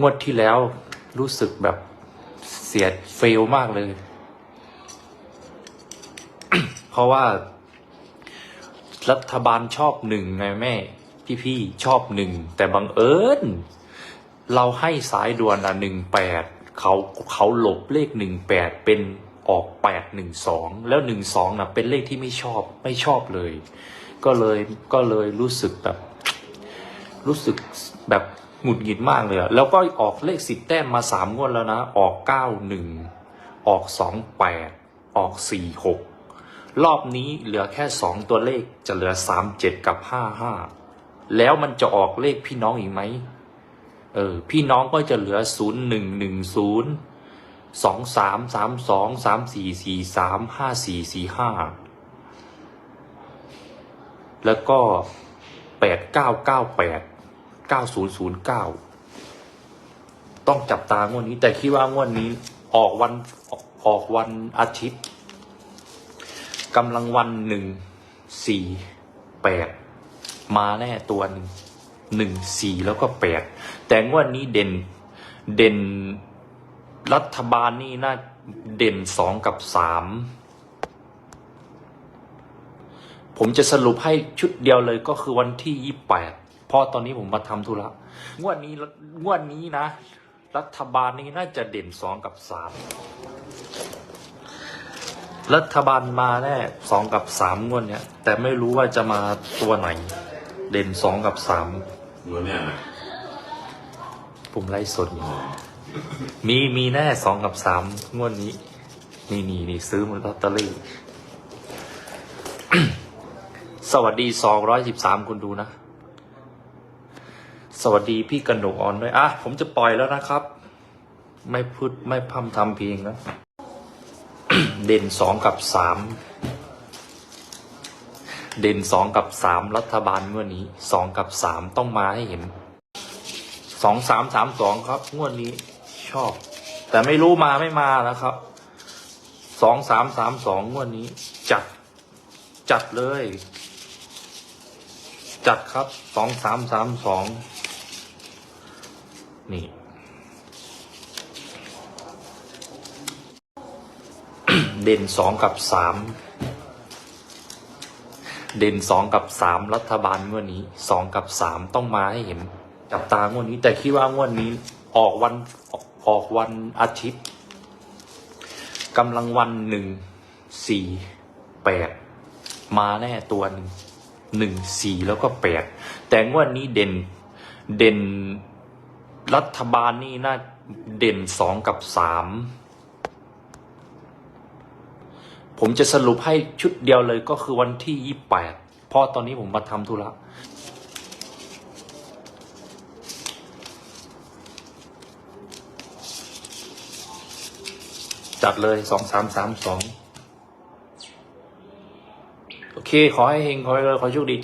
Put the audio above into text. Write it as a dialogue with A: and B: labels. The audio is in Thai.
A: งวดที่แล้วรู้สึกแบบเสียเฟลมากเลย เพราะว่า รัฐบาลชอบหนึ่งไงแม่ พี่ๆชอบหนึ่ง แต่บังเอิญเราให้สายด่วนอะหนึ่งแปดเขาเขาหลบเลขหนึ่งแปดเป็นออกแปดหนึ่งสองแล้วหนึ่งสองนะเป็นเลขที่ไม่ชอบไม่ชอบเลย ก็เลยก็เลยรู้สึกแบบ รู้สึกแบบ หงุดหงิดมากเลยอะแล้วก็ออกเลขสิบแต้มมาสามงวดแล้วนะ ออกเก้าหนึ่งออกสองแปดออกสี่หกรอบนี้เหลือแค่สองตัวเลขจะเหลือสามเจ็ดกับห้าห้าแล้วมันจะออกเลขพี่น้องอีกไหมเออพี่น้องก็จะเหลือศูนย์หนึ่งหนึ่งศูนย์สองสามสามสองสามสี่สี่สามห้าสี่สี่ห้าแล้วก็แปดเก้าเก้าแปด เก้าศูนย์ศูนย์เก้าต้องจับตางวดนี้ แต่คิดว่างวดนี้ออกวันออกวันอาทิตย์กำลังวันหนึ่งสี่แปดมาแน่ตัวหนึ่งหนึ่งสี่แล้วก็แปดแต่งวดนี้เด่นเด่นรัฐบาลนี่น่าเด่นสองกับสามผมจะสรุปให้ชุดเดียวเลยก็คือวันที่ยี่แปด เพราะตอนนี้ผมมาทำธุระงวดนี้งวดนี้นะ รัฐบาลนี่น่าจะเด่นสองกับสามรัฐบาลมาแน่สองกับสามงวดเนี้ยแต่ไม่รู้ว่าจะมาตัวไหน เด่นสองกับสาม
B: ตัวเนี่ยนะ
A: ผมไล่สดอยู่มีมีแน่สองกับสามงวดนี้ นี่นี่นี่ซื้อมาลอตเตอรี่สวัสดีสองร้อยสิบสามคนดูนะ สวัสดีพี่กนกออนด้วยอะผมจะปล่อยแล้วนะครับ ไม่พูดไม่พร่ำทำเพลงนะ เด่นสองกับสามเด่นสองกับสามรัฐบาลงวดนี้สองกับสามต้องมาให้เห็นสองสามสามสองครับ งวดนี้ชอบ แต่ไม่รู้มาไม่มานะครับสองสามสามสองงวดนี้ จัด จัดเลย จัดครับสองสามสามสอง นี่ เด่นสองกับสามเด่นสองกับสามรัฐบาลงวดนี้สองกับสามต้องมาให้เห็นจับตางวดนี้ แต่คิดว่างวดนี้ออกวันออกวันอาทิตย์กำลังวันหนึ่งสี่แปดมาแน่ตัวหนึ่งหนึ่งสี่แล้วก็แปดแต่งวดนี้เด่นเด่น รัฐบาลนี่น่าเด่นสองกับสามผมจะสรุปให้ชุดเดียวเลยก็คือวันที่ยี่แปดเพราะตอนนี้ผมมาทำธุระจัดเลยสองสามสามสองโอเค ขอให้เฮงขอให้เลยขอโชคดี